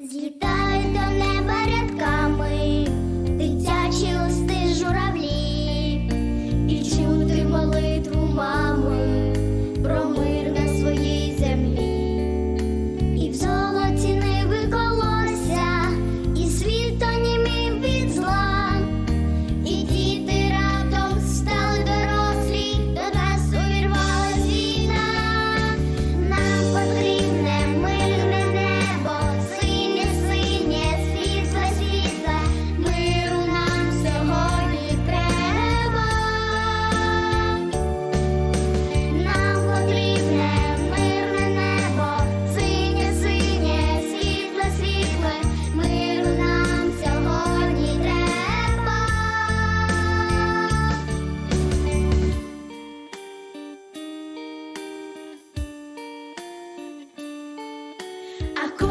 Злітають до неба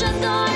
战斗